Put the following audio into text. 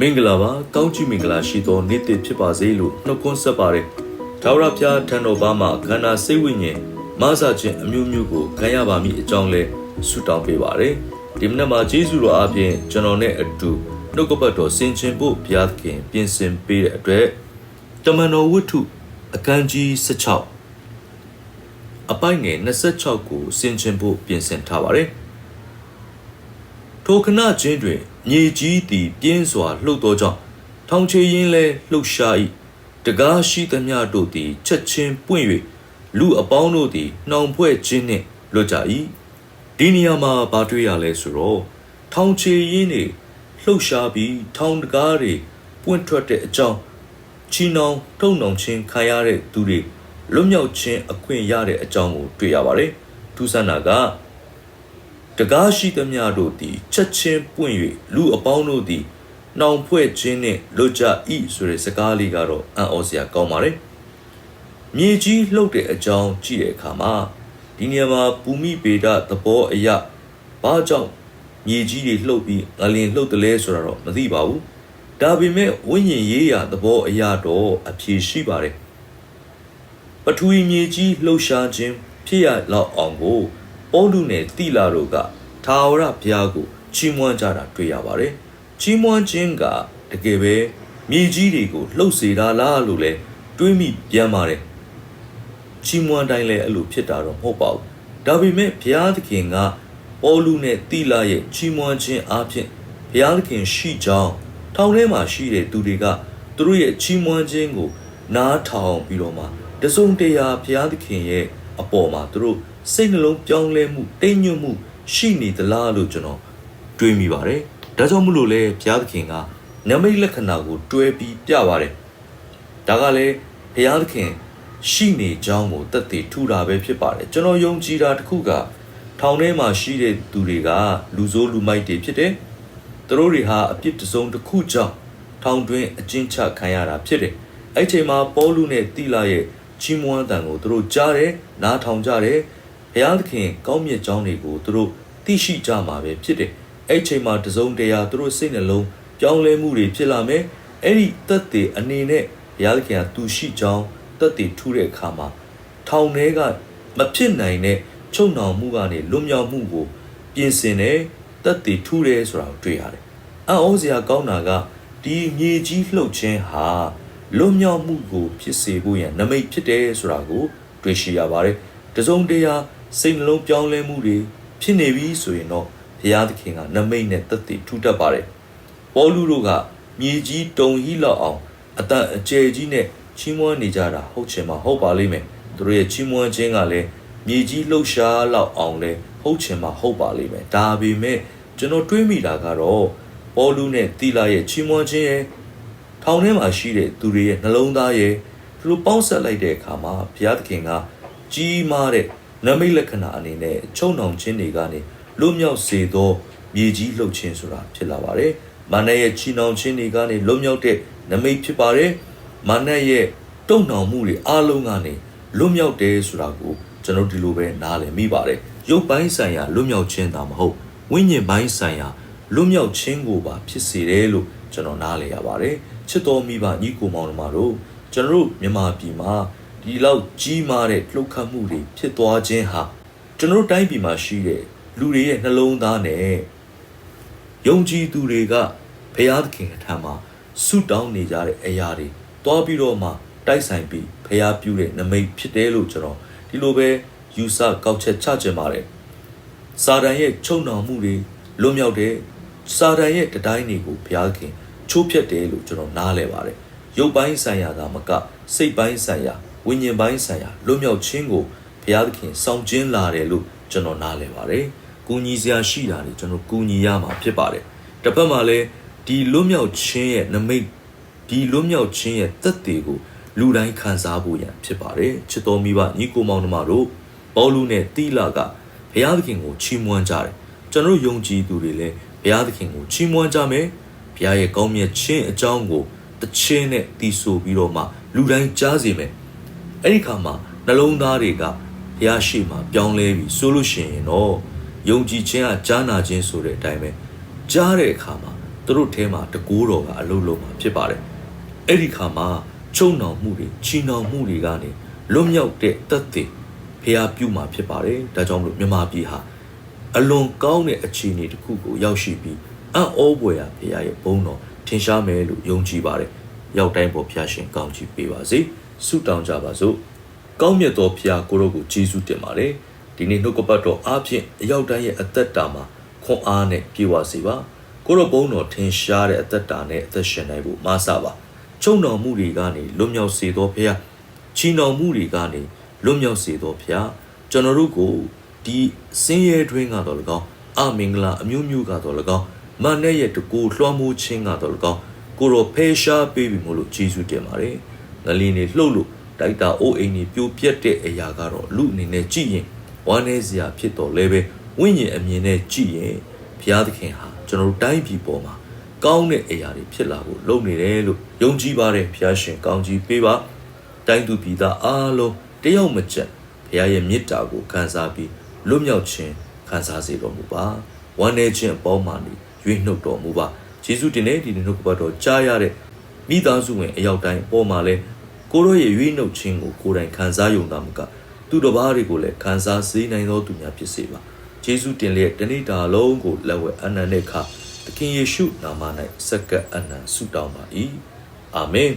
မင်္ဂလာပါကောင်းချီးမင်္ဂလာရှိသောနေ့တစ်ဖြစ်ပါစေလို့နှုတ်ခွန်းဆက်ပါတယ်ထာဝရဘုရားထံတော်ဘာမှာခန္ဓာစိတ်ဝိညာဉ်မဆာခြင်းအမျိုးမျိုးကိုခံရပါမည်အကြောင်းလဲဆုတောင်းပေးပါတယ်ဒီမနက်မှာယေရှုတော်အပြင်ကျွန်တော်နဲ့အတူနှုတ်ကပတ်တော်ဆင်ခြင်ဖို့ဘုရားသခင်ပြင်ဆင်ပေးတဲ့အတွက်တမန်တော်ဝတ္ထုအခန်းကြီး16အပိုင်ငယ်26ကိုဆင်ခြင်ဖို့ပြင်ဆင်ထားပါတယ် ထိုခဏချင်းတွင်မြေကြီးသည် ပြင်းစွာလှုပ်သောကြောင့်ထောင်ချေရင်းလဲလှုပ်ရှား၏တကားရှိသမျှတို့သည်ချက်ချင်းပွင့်၍လူအပေါင်းတို့သည်နှောင်ဖွဲ့ခြင်းနှင့်လွတ်ကြ၏ဒီနေရာမှာဘာတွေ့ရလဲဆိုတော့ထောင်ချေရင်းတွေလှုပ်ရှားပြီးထောင်တကားတွေပွင့်ထွက်တဲ့အကြောင်းချီနှောင်ထုံနှောင်ခြင်းခံရတဲ့သူတွေလွတ်မြောက်ခြင်းအခွင့်ရတဲ့အကြောင်းကိုတွေ့ရပါတယ်ထူးဆန်းတာက တကားရှိသမျှတို့သည်ချက်ချင်းပွင့်၍လူအပေါင်းတို့သည်နှောင်ဖွဲ့ခြင်းနှင့်လွတ်ကြ၏ဆိုတဲ့စကားလေးကတော့အံ့ဩစရာကောင်းပါတယ်။မြေကြီးလှုပ်တဲ့အကြောင်းကြည့်တဲ့အခါမှာဒီနေရာမှာဘူမိဗေဒသဘောအရဘာကြောင့်မြေကြီးတွေလှုပ်ပြီးငလင်လှုပ်တယ်လဲဆိုတာတော့မသိပါဘူး။ဒါပေမဲ့ဝိညာဉ်ရေးရာသဘောအရတော့အဖြေရှိပါတယ်။ပထဝီမြေကြီးလှုပ်ရှားခြင်းဖြစ်ရလောက်အောင်ကို ပေါလုနဲ့တိလာတို့ကထာဝရဘုရားကိုချီးမွမ်းကြတာတွေ့ရပါတယ်။ချီးမွမ်းခြင်းကတကယ်ပဲမြေကြီးတွေကိုလှုပ်စေတာလားလို့လဲတွေးမိပြန်ပါတယ်။ချီးမွမ်းတိုင်းလဲအဲ့လိုဖြစ်တာတော့မဟုတ်ပါဘူး။ဒါပေမဲ့ဘုရားသခင်ကပေါလုနဲ့တိလာရဲ့ချီးမွမ်းခြင်းအပြင်ဘုရားသခင်ရှိကြောင်းထောင်ထဲမှာရှိတဲ့သူတွေကသူတို့ရဲ့ချီးမွမ်းခြင်းကိုနားထောင်ပြီးတော့မှတစုံတရာဘုရားသခင်ရဲ့အပေါ်မှာသူတို့စိတ်နှလုံးပြောင်းလဲမှုတိမ်ညွတ်မှုရှိနေသလားလို့ကျွန်တော်တွေးမိပါတယ်။ဒါကြောင့်မလို့လဲဘုရားသခင်ကနမိတ်လက္ခဏာကိုတွဲပြီးပြပါတယ်။ဒါကလည်းဘုရားသခင်ရှိနေကြောင်းကိုသက်သေထူတာပဲဖြစ်ပါတယ်။ကျွန်တော်ယုံကြည်တာတစ်ခုကထောင်ထဲမှာရှိတဲ့သူတွေကလူဆိုးလူမိုက်တွေဖြစ်တယ်။သူတို့တွေဟာအပြစ်တစ်စုံတစ်ခုကြောင့်ထောင်တွင်းအကျဉ်းချခံရတာဖြစ်တယ်။အဲ့ချိန်မှာပေါလုနဲ့တိလာရဲ့ချီးမွမ်းတန်ကိုသူတို့ကြားတယ်နားထောင်ကြတယ်ဘု ရားသခင်ကောင်းမြတ်ကြောင်းတွေကိုသူတို့သိရှိကြမှာပဲဖြစ်တယ်အဲ့ချိန်မှာတစုံတရာသူတို့စိတ်နှလုံးပြောင်းလဲမှုတွေဖြစ်လာမယ်အဲ့ဒီတက်တည်အနေနဲ့ဘုရားသခင်ကသူရှိကြောင်းတက်တည်ထူးတဲ့အခါမှာထောင်ထဲကမဖြစ်နိုင်တဲ့ချုပ်နှောင်မှုကနေလွတ်မြောက်မှုကိုပြင်ဆင်တယ်တက်တည်ထူးတယ်ဆိုတာကိုတွေ့ရတယ်အံ့ဩစရာကောင်းတာကဒီမြေကြီးလှုပ်ခြင်းဟာလွတ်မြောက်မှုကိုဖြစ်စေဖို့ရန်နမိတ်ဖြစ်တယ်ဆိုတာကိုတွေ့ရှိရပါတယ်။တစုံတရာ စိတ်နှလုံးပြောင်းလဲမှုတွေဖြစ်နေပြီဆိုရင်တော့ဘုရားသခင်ကနမိတ်နဲ့တသက်ထူထပ်ပါတယ်။ပေါလုတို့ကမြေကြီးတုံဟိလောက်အောင်အတန်အကျယ်ကြီးနဲ့ချီးမွမ်းနေကြတာဟုတ်ချင်မှဟုတ်ပါလိမ့်မယ်။သူတို့ရဲ့ချီးမွမ်းခြင်းကလည်းမြေကြီးလှုပ်ရှားလောက်အောင်လဲဟုတ်ချင်မှဟုတ်ပါလိမ့်မယ်။ဒါပေမဲ့ကျွန်တော်တွေးမိတာကတော့ပေါလုနဲ့တီလာရဲ့ချီးမွမ်းခြင်းရဲ့ထောင်ထဲမှာရှိတဲ့သူတွေရဲ့နှလုံးသားရဲ့သူတို့ပေါင်းဆက်လိုက်တဲ့အခါမှာဘုရားသခင်ကကြီးမားတဲ့ နမိတ်လက္ခဏာအနေနဲ့ချုံနှောင်ခြင်းတွေကနေလွတ်မြောက်စေသောမြေကြီးလှုပ်ခြင်းဆိုတာဖြစ်လာပါတယ်။မာနရဲ့ချီနှောင်ခြင်းတွေကနေလွတ်မြောက်တဲ့နမိတ်ဖြစ်ပါတယ်။မာနရဲ့တုံ့နှောင်မှုတွေအလုံးကနေလွတ်မြောက်တယ်ဆိုတာကိုကျွန်တော်ဒီလိုပဲနားလည်မိပါတယ်။ရုပ်ပိုင်းဆိုင်ရာလွတ်မြောက်ခြင်းသာမဟုတ်ဝိညာဉ်ပိုင်းဆိုင်ရာလွတ်မြောက်ခြင်းကိုပါဖြစ်စေတယ်လို့ကျွန်တော်နားလည်ရပါတယ်။ချစ်တော်မိဘညီကိုမောင်တို့တို့ကျွန်တော်တို့မြန်မာပြည်မှာ ဒီလောက်ကြီးမားတဲ့လှုပ်ခတ်မှုတွေဖြစ်သွားခြင်းဟာကျွန်တော်တို့တိုင်းပြည်မှာရှိတဲ့လူတွေရဲ့နှလုံးသားနဲ့ယုံကြည်သူတွေကဘုရားသခင်အထံမှာဆုတောင်းနေကြတဲ့အရာတွေတွားပြီးတော့မှတိုက်ဆိုင်ပြီးဘုရားပြုတဲ့နမိတ်ဖြစ်တယ်လို့ကျွန်တော်ဒီလိုပဲယူဆကောက်ချက်ချခြင်းပါတယ်စာတန်ရဲ့ချုပ်နှောင်မှုတွေလွတ်မြောက်တဲ့စာတန်ရဲ့တတိုင်းတွေကိုဘုရားခင်ချိုးဖျက်တယ်လို့ကျွန်တော်နားလဲပါတယ်ရုပ်ပိုင်းဆိုင်ရာကမကစိတ်ပိုင်းဆိုင်ရာ ဝိညာဉ်ပိုင်းဆိုင်ရာလွတ်မြောက်ခြင်းကိုဘုရားသခင်ဆောင်ကျင်းလာတယ်လို့ကျွန်တော်နားလည်ပါတယ်။ကူညီစရာရှိတာတွေကျွန်တော်ကူညီရမှာဖြစ်ပါတယ်။တစ်ဖက်မှာလည်းဒီလွတ်မြောက်ခြင်းရဲ့နမိတ်ဒီလွတ်မြောက်ခြင်းရဲ့သက်သေကိုလူတိုင်းခံစားဖို့ရန်ဖြစ်ပါတယ်။ချစ်တော်မိဘညီကိုမောင်နှမတို့ပေါလုနဲ့တိလကဘုရားသခင်ကိုချီးမွမ်းကြတယ်။ကျွန်တော်ယုံကြည်သူတွေလည်းဘုရားသခင်ကိုချီးမွမ်းကြမယ်။ဘုရားရဲ့ကောင်းမြတ်ခြင်းအကြောင်းကိုတခြင်းနဲ့တည်ဆိုပြီးတော့မှလူတိုင်းကြားစေမယ် အဲ့ဒီခါမှာနှလုံးသားတွေကဘုရားရှိမှပြောင်းလဲပြီဆိုလို့ရှိရင်တော့ယုံကြည်ခြင်းကကြားနာခြင်းဆိုတဲ့အတိုင်းပဲကြားတဲ့အခါမှာသူတို့ထဲမှာတကိုးတော်ကအလုံးလုံးမှာဖြစ်ပါတယ်အဲ့ဒီခါမှာချုံနှောင်မှုတွေချီနှောင်မှုတွေကနေလွတ်မြောက်တဲ့တသက်ဖျားပြုမှာဖြစ်ပါတယ်ဒါကြောင့်မလို့မြန်မာပြည်ဟာအလွန်ကောင်းတဲ့အခြေအနေတစ်ခုကိုရောက်ရှိပြီးအံ့ဩဖွယ်ရာဖျားရဲ့ဘုန်းတော်ထင်ရှားမယ်လို့ယုံကြည်ပါတယ် ရောက်တိုင်းပေါ်ဖျားရှင်ကောင်းချီးပေးပါစေဆုတောင်းကြပါစို့ကောင်းမြတ်သောဖျားကိုရောကိုကျေးဇူးတင်ပါတယ်ဒီနေ့နှုတ်ကပတ်တော်အားဖြင့်အရောက်တိုင်းရဲ့အသက်တာမှာခွန်အားနဲ့ပြေဝစေပါကိုရောဘုန်းတော်ထင်ရှားတဲ့အသက်တာနဲ့အသက်ရှင်နိုင်ဖို့မဆပါချုံတော်မှုတွေကနေလွတ်မြောက်စေသောဖျားချီနှောင်မှုတွေကနေလွတ်မြောက်စေသောဖျားကျွန်တော်တို့ကိုဒီစင်းရဲတွင်းကတော့၎င်းအမင်္ဂလာအမျိုးမျိုးကတော့၎င်းမန်နဲ့ရဲ့တကူလွှမ်းမိုးခြင်းကတော့၎င်း ကိုရောဖယ်ရှားပေးပြီမို့လို့ကျေးဇူးတင်ပါတယ်ငလင်းနေလှုပ်လို့တိုက်တာအိုးအိမ်ကြီးပြိုပြက်တဲ့အရာကတော့လူအနေနဲ့ကြည့်ရင်ဝမ်းနည်းစရာဖြစ်တော်လဲပဲဝိညာဉ်အမြင်နဲ့ကြည့်ရင်ဘုရားသခင်ဟာကျွန်တော်တို့တိုင်းပြည်ပေါ်မှာကောင်းတဲ့အရာတွေဖြစ်လာဖို့လုပ်နေတယ်လို့ယုံကြည်ပါတယ်ဘုရားရှင်ကောင်းကြီးပေးပါတိုင်းသူပြည်သားအားလုံးတယောက်မကျက်ဘုရားရဲ့မေတ္တာကိုခံစားပြီးလွတ်မြောက်ခြင်းခံစားစေတော်မူပါဝမ်းနည်းခြင်းအပေါင်းမှနေရွေးနှုတ်တော်မူပါ ယေရှုတင်တဲ့ဒီနှုတ်ကပတ်တော်ကြားရတဲ့မိသားစုဝင်အယောက်တိုင်းအပေါ်မှာလဲကိုရောရဲ့ရွေးနှုတ်ခြင်းကိုကိုယ်တိုင်ခံစားယုံတာမကသူတစ်ပါးတွေကိုလည်းခံစားစေနိုင်သောသူများဖြစ်စေပါယေရှုတင်လျက်တနေ့တာလုံးကိုလက်ဝဲအနန္တခသခင်ယေရှုနာမ၌စက္ကပ်အနံဆုတောင်းပါ၏အာမင်